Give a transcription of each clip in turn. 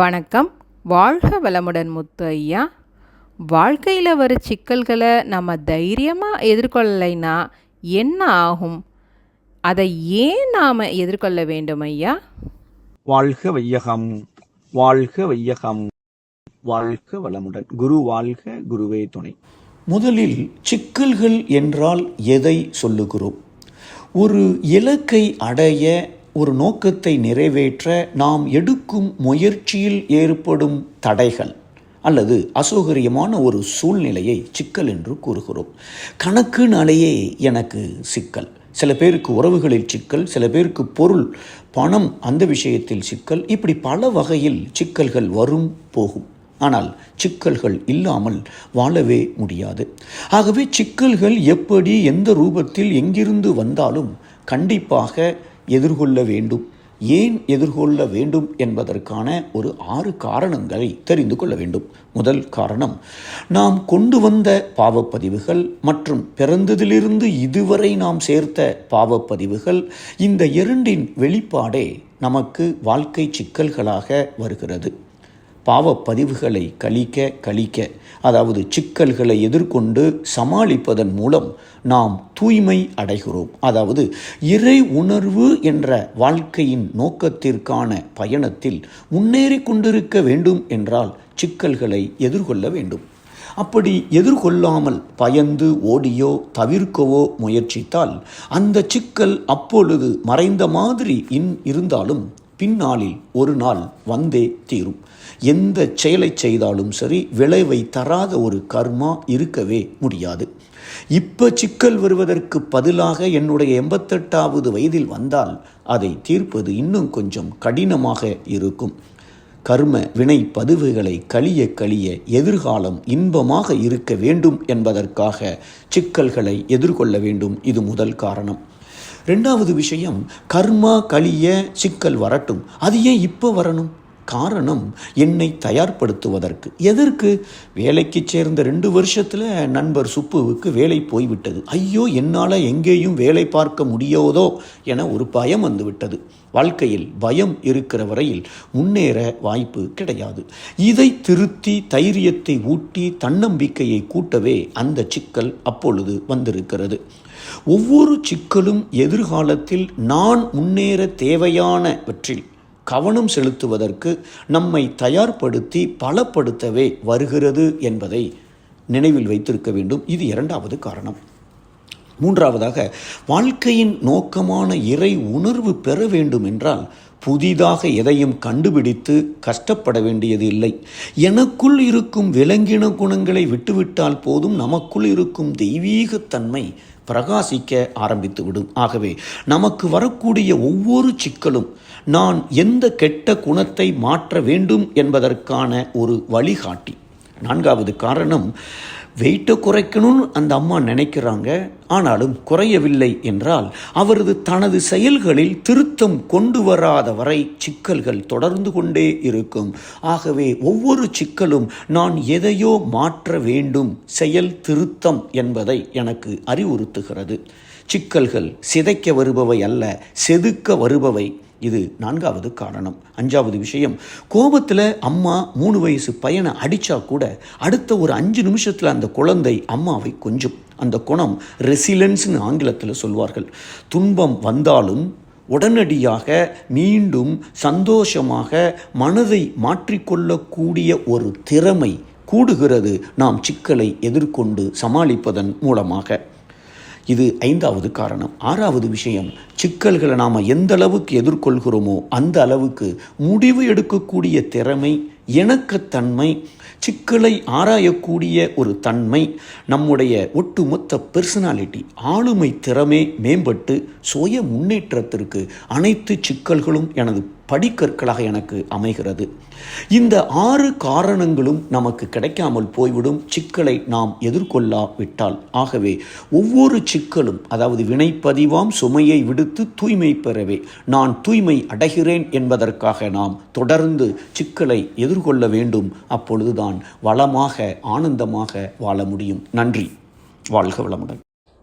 வணக்கம். வாழ்க வளமுடன் முத்து ஐயா வாழ்க்கையில் வர சிக்கல்களை நம்ம தைரியமாக எதிர்கொள்ளலைன்னா என்ன ஆகும்? அதை ஏன் நாம் எதிர்கொள்ள வேண்டும் ஐயா? வாழ்க வையகம். வாழ்க வையகம். வாழ்க வளமுடன். குரு வாழ்க குருவே துணை. முதலில் சிக்கல்கள் என்றால் எதை சொல்லுகிறோம்? ஒரு இலக்கை அடைய ஒரு நோக்கத்தை நிறைவேற்ற நாம் எடுக்கும் முயற்சியில் ஏற்படும் தடைகள் அல்லது அசௌகரியமான ஒரு சூழ்நிலையை சிக்கல் என்று கூறுகிறோம். கணக்குனாலேயே எனக்கு சிக்கல். சில பேருக்கு உறவுகளில் சிக்கல் சில பேருக்கு பொருள் பணம் அந்த விஷயத்தில் சிக்கல். இப்படி பல வகையில் சிக்கல்கள் வரும் போகும். ஆனால் சிக்கல்கள் இல்லாமல் வாழவே முடியாது. ஆகவே சிக்கல்கள் எப்படி எந்த ரூபத்தில் எங்கிருந்து வந்தாலும் கண்டிப்பாக எதிர்கொள்ள வேண்டும். ஏன் எதிர்கொள்ள வேண்டும் என்பதற்கான ஒரு ஆறு காரணங்களை தெரிந்து கொள்ள வேண்டும். முதல் காரணம் நாம் கொண்டு வந்த பாவப்பதிவுகள் மற்றும் பிறந்ததிலிருந்து இதுவரை நாம் சேர்த்த பாவப்பதிவுகள் இந்த இரண்டின் வெளிப்பாடே நமக்கு வாழ்க்கை சிக்கல்களாக வருகிறது. பாவப்பதிவுகளை கழிக்க கழிக்க அதாவது சிக்கல்களை எதிர்கொண்டு சமாளிப்பதன் மூலம் நாம் தூய்மை அடைகிறோம். அதாவது இறை உணர்வு என்ற வாழ்க்கையின் நோக்கத்திற்கான பயணத்தில் முன்னேறி கொண்டிருக்க வேண்டும் என்றால் சிக்கல்களை எதிர்கொள்ள வேண்டும். அப்படி எதிர்கொள்ளாமல் பயந்து ஓடியோ தவிர்க்கவோ முயற்சித்தால் அந்த சிக்கல் அப்பொழுது மறைந்த மாதிரி இன் இருந்தாலும் பின்னாளில் ஒரு நாள் வந்தே தீரும். எந்த செயலை செய்தாலும் சரி விளைவை தராத ஒரு கர்மா இருக்கவே முடியாது. இப்போ சிக்கல் வருவதற்கு பதிலாக என்னுடைய எண்பத்தெட்டாவது வயதில் வந்தால் அதை தீர்ப்பது இன்னும் கொஞ்சம் கடினமாக இருக்கும். கர்ம வினை பதிவுகளை கழிய கழிய எதிர்காலம் இன்பமாக இருக்க வேண்டும் என்பதற்காக சிக்கல்களை எதிர்கொள்ள வேண்டும். இது முதல் காரணம். ரெண்டாவது விஷயம் கர்மா கழிய சிக்கல் வரட்டும். அது ஏன் இப்போ வரணும்? காரணம் என்னை தயார்படுத்துவதற்கு. எதற்கு? வேலைக்கு சேர்ந்த ரெண்டு வருஷத்தில் நண்பர் சுப்புவுக்கு வேலை போய்விட்டது. ஐயோ என்னால் எங்கேயும் வேலை பார்க்க முடியாதோ என ஒரு பயம் வந்துவிட்டது. வாழ்க்கையில் பயம் இருக்கிற வரையில் முன்னேற வாய்ப்பு கிடையாது. இதை திருத்தி தைரியத்தை ஊட்டி தன்னம்பிக்கையை கூட்டவே அந்த சிக்கல் அப்பொழுது வந்திருக்கிறது. ஒவ்வொரு சிக்கலும் எதிர்காலத்தில் நான் முன்னேற தேவையானவற்றில் கவனம் செலுத்துவதற்கு நம்மை தயார்படுத்தி பலப்படுத்தவே வருகிறது என்பதை நினைவில் வைத்திருக்க வேண்டும். இது இரண்டாவது காரணம். மூன்றாவதாக வாழ்க்கையின் நோக்கமான இறை உணர்வு பெற வேண்டும் என்றால் புதிதாக எதையும் கண்டுபிடித்து கஷ்டப்பட வேண்டியது இல்லை. எனக்குள் இருக்கும் விலங்கின குணங்களை விட்டுவிட்டால் போதும் நமக்குள் இருக்கும் தெய்வீகத்தன்மை பிரகாசிக்க ஆரம்பித்துவிடும். ஆகவே நமக்கு வரக்கூடிய ஒவ்வொரு சிக்கலும் நான் எந்த கெட்ட குணத்தை மாற்ற வேண்டும் என்பதற்கான ஒரு வழிகாட்டி. நான்காவது காரணம் வெயிட்டை குறைக்கணும்னு அந்த அம்மா நினைக்கிறாங்க. ஆனாலும் குறையவில்லை என்றால் அவரது தனது செயல்களில் திருத்தம் கொண்டு வராத வரை சிக்கல்கள் தொடர்ந்து கொண்டே இருக்கும். ஆகவே ஒவ்வொரு சிக்கலும் நான் எதையோ மாற்ற வேண்டும். செயல் திருத்தம் என்பதை எனக்கு அறிவுறுத்துகிறது. சிக்கல்கள் சிதைக்க வருபவை அல்ல செதுக்க வருபவை. இது நான்காவது காரணம். அஞ்சாவது விஷயம் கோபத்தில் அம்மா மூணு வயசு பையனை அடித்தா கூட அடுத்த ஒரு அஞ்சு நிமிஷத்தில் அந்த குழந்தை அம்மாவை கொஞ்சம். அந்த குணம் ரெசிலன்ஸ்னு ஆங்கிலத்தில் சொல்வார்கள். துன்பம் வந்தாலும் உடனடியாக மீண்டும் சந்தோஷமாக மனதை மாற்றிக்கொள்ளக்கூடிய ஒரு திறமை கூடுகிறது. நாம் சிக்கலை எதிர்கொண்டு சமாளிப்பதன் மூலமாக. இது ஐந்தாவது காரணம். ஆறாவது விஷயம் சிக்கல்களை நாம் எந்த அளவுக்கு எதிர்கொள்கிறோமோ அந்த அளவுக்கு முடிவு எடுக்கக்கூடிய திறமை இணக்கத்தன்மை சிக்கலை ஆராயக்கூடிய ஒரு தன்மை நம்முடைய ஒட்டுமொத்த பெர்சனாலிட்டி ஆளுமை திறமே மேம்பட்டு சுய முன்னேற்றத்திற்கு அனைத்து சிக்கல்களும் எனது படிக்கற்களாக எனக்கு அமைகிறது. இந்த ஆறு காரணங்களும் நமக்கு கிடைக்காமல் போய்விடும். சிக்கலை நாம் எதிர்கொள்ளாவிட்டால். ஆகவே ஒவ்வொரு சிக்கலும் அதாவது வினைப்பதிவாம் சுமையை விடுத்து தூய்மை பெறவே நான் தூய்மை அடைகிறேன் என்பதற்காக நாம் தொடர்ந்து சிக்கலை எதிர்கொள்ள வேண்டும். அப்பொழுதுதான் வளமாக ஆனந்தமாக வாழ முடியும். நன்றி. வாழ்க வளமுடன்.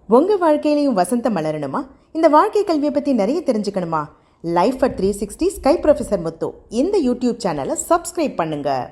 உங்கள் வாழ்க்கையிலையும் வசந்தம் மலரணுமா? இந்த வாழ்க்கை கல்வியை பற்றி நிறைய தெரிஞ்சுக்கணுமா? Life at three sixty sky professor Muthu இந்த யூடியூப் சேனலை சப்ஸ்கிரைப் பண்ணுங்கள்